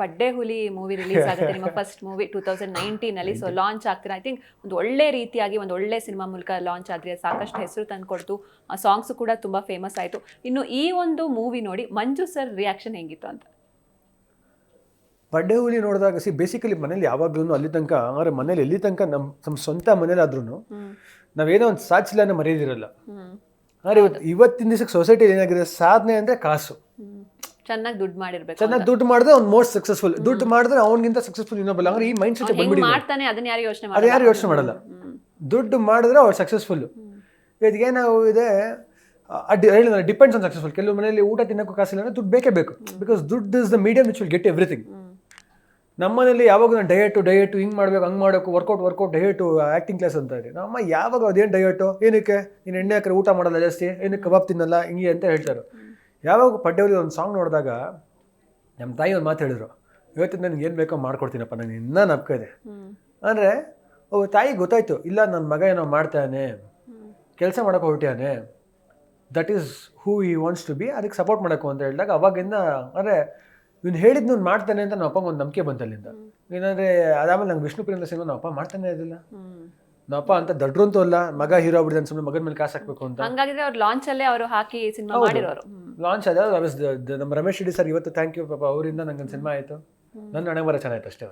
ಪಡ್ಡೆ ಹುಲಿ movie release ಆಗುತ್ತೆ. ನಿಮ್ಮ first movie two thousand nineteen ಅಲ್ಲಿ. ಸೊ ಲಾಂಚ್ ಆಗ್ತೀರಾ ಐ ಥಿಂಕ್ ಒಂದು ಒಳ್ಳೆ ರೀತಿಯಾಗಿ ಒಂದು ಒಳ್ಳೆ ಸಿನಿಮಾ ಮೂಲಕ ಲಾಂಚ್ ಆದ್ರೆ ಸಾಕಷ್ಟು ಹೆಸರು ತಂದ್ಕೊಡ್ತು. ಆ ಸಾಂಗ್ಸ್ ಕೂಡ ತುಂಬಾ ಫೇಮಸ್ ಆಯ್ತು. ಇನ್ನು ಈ ಒಂದು ಮೂವಿ ನೋಡಿ ಮಂಜು ಸರ್ ರಿಯಾಕ್ಷನ್ ಹೆಂಗಿತ್ತು ಅಂತ? ಪಡ್ಡೆ ಹುಲಿ ನೋಡಿದಾಗ ಸಿ ಬೇಸಿಕಲಿ ಮನೇಲಿ ಯಾವಾಗ್ಲೂ ಅಲ್ಲಿ ತನಕ ಅಂದ್ರೆ ಮನೇಲಿ ಎಲ್ಲಿ ತನಕ ನಮ್ಮ ನಮ್ಮ ಸ್ವಂತ ಮನೇಲಾದ್ರೂ ನಾವೇನೋ ಒಂದು ಸಾಚಿಲ್ಲನ ಮರೆಯದಿರಲ್ಲ. ಅಂದ್ರೆ ಇವತ್ತು ಇವತ್ತಿನ ದಿವಸಕ್ಕೆ ಸೊಸೈಟಿ ಏನಾಗಿದೆ? ಸಾಧನೆ ಅಂದ್ರೆ ಕಾಸು. ಚೆನ್ನಾಗಿ ದುಡ್ಡು ಮಾಡಿರ್ಬೇಕು ಚೆನ್ನಾಗಿ ದುಡ್ಡು ಮಾಡಿದ್ರೆ ಅವ್ನು ಮೋಸ್ಟ್ ಸಕ್ಸಸ್ಫುಲ್ ದುಡ್ಡು ಮಾಡಿದ್ರೆ ಅವನಿಗಿಂತ ಸಕ್ಸಸ್ಫುಲ್ ಇನ್ನೊಬ್ಬಲ್ಲ ಅಂದ್ರೆ ಈ ಮೈಂಡ್ ಸೆಟ್ ಹೆಂಗ್ ಬಂದ್ಬಿಡಿ ಮಾಡ್ತಾನೆ ಅದನ್ನ ಯಾರು ಯೋಚನೆ ಅದು ಯಾರು ಯೋಚನೆ ಮಾಡಲ್ಲ. ದುಡ್ಡು ಮಾಡಿದ್ರೆ ಅವ್ರು ಸಕ್ಸಸ್ಫುಲ್ ಇದಕ್ಕೇನಾವು ಇದೆ ಹೇಳಿದ್ರೆ ಡಿಪೆಂಡ್ಸ್ ಆನ್ ಸಕ್ಸಸ್ಫುಲ್ ಕೆಲವು ಮನೆಯಲ್ಲಿ ಊಟ ತಿನ್ನೋಕ್ಕೂ ಕಾಸಿಲ್ಲ ಅಂದ್ರೆ ದುಡ್ಡು ಬೇಕೇ ಬೇಕು. ಬಿಕಾಸ್ ದುಡ್ಡು is the medium which will get everything ನಮ್ಮನೇಲಿ ನಮ್ಮ ಮನೇಲಿ ಯಾವಾಗ ನಾನು ಡಯಟು ಡಯಟು ಹಿಂಗೆ ಮಾಡಬೇಕು ಹಂಗೆ ಮಾಡಬೇಕು workout workout diet acting class ಅಂತ ಇದೆ ನಮ್ಮ ಯಾವಾಗ ಅದೇನು ಡಯಟು ಏನಕ್ಕೆ? ನೀನು ಎಣ್ಣೆ ಹಾಕಿದ್ರೆ ಊಟ ಮಾಡಲ್ಲ ಜಾಸ್ತಿ ಏನಕ್ಕೆ ಕಬಾಬ್ ತಿನ್ನಲ್ಲ ಹಿಂಗೆ ಅಂತ ಹೇಳ್ತಾರೆ. ಯಾವಾಗ ಪಡ್ಡೆವ್ರಿಗೆ ಒಂದು ಸಾಂಗ್ ನೋಡಿದಾಗ ನಮ್ಮ ತಾಯಿ ಒಂದು ಮಾತು ಹೇಳಿದ್ರು ಇವತ್ತು ನನಗೆ ಏನು ಬೇಕೋ ಮಾಡ್ಕೊಡ್ತೀನಪ್ಪ ನನಗೆ ಇನ್ನೂ ನಂಬಿಕೆ ಇದೆ. ಅಂದರೆ ಓ ತಾಯಿ ಗೊತ್ತಾಯ್ತು ಇಲ್ಲ ನನ್ನ ಮಗ ಏನೋ ಮಾಡ್ತಾನೆ ಕೆಲಸ ಮಾಡೋಕೆ ಹೊರಟ್ಯಾನೆ that is who he wants to be ಅದಕ್ಕೆ ಸಪೋರ್ಟ್ ಮಾಡೋಕು ಅಂತ ಹೇಳಿದಾಗ ಅವಾಗಿಂದ ಅಂದರೆ ಇವ್ನು ಹೇಳಿದ್ ನಾನು ಮಾಡ್ತಾನೆ ಅಂತ ನಮ್ಮ ಅಪ್ಪಂಗೆ ಒಂದು ನಂಬಿಕೆ ಬಂತಲ್ಲಿಂದ. ಏನಂದರೆ ಅದಾದ್ಮೇಲೆ ನಂಗೆ ವಿಷ್ಣು ಪ್ರಿಯಂದ ಸಿನಿಮಾ ನಮ್ಮ ಅಪ್ಪ ಮಾಡ್ತಾನೆ ಇರಲಿಲ್ಲ. ಅಪ್ಪ ಅಂತ ದಡ್ರು ಅಂತೂ ಅಲ್ಲ ಮಗ ಹೀರೋ ಆಗ್ಬಿಡಿದಾನೆ ಸುಮ್ಮನೆ ಮಗನ ಮೇಲೆ ಕಾಸು ಹಾಕ್ಬೇಕು ಅಂತ. ಹಂಗಾಗಿದ್ರೆ ಅವ್ರು ಲಾಂಚ್ ಅಲ್ಲೇ ಅವರು ಹಾಕಿ ಸಿನಿಮಾ ಮಾಡಿರೋರು. ಲಾಂಚ್ ರಮೇಶ್ ನಮ್ಮ ರಮೇಶ್ ರೆಡ್ಡಿ ಸರ್ ಇವತ್ತು ಥ್ಯಾಂಕ್ ಯು ಪಾಪ ಅವರಿಂದ ನಂಗೆ ಒಂದು ಸಿನಿಮಾ ಆಯಿತು ನನ್ನ ಹಣೆ ಬರ ಚೆನ್ನಾಯ್ತು ಅಷ್ಟೇ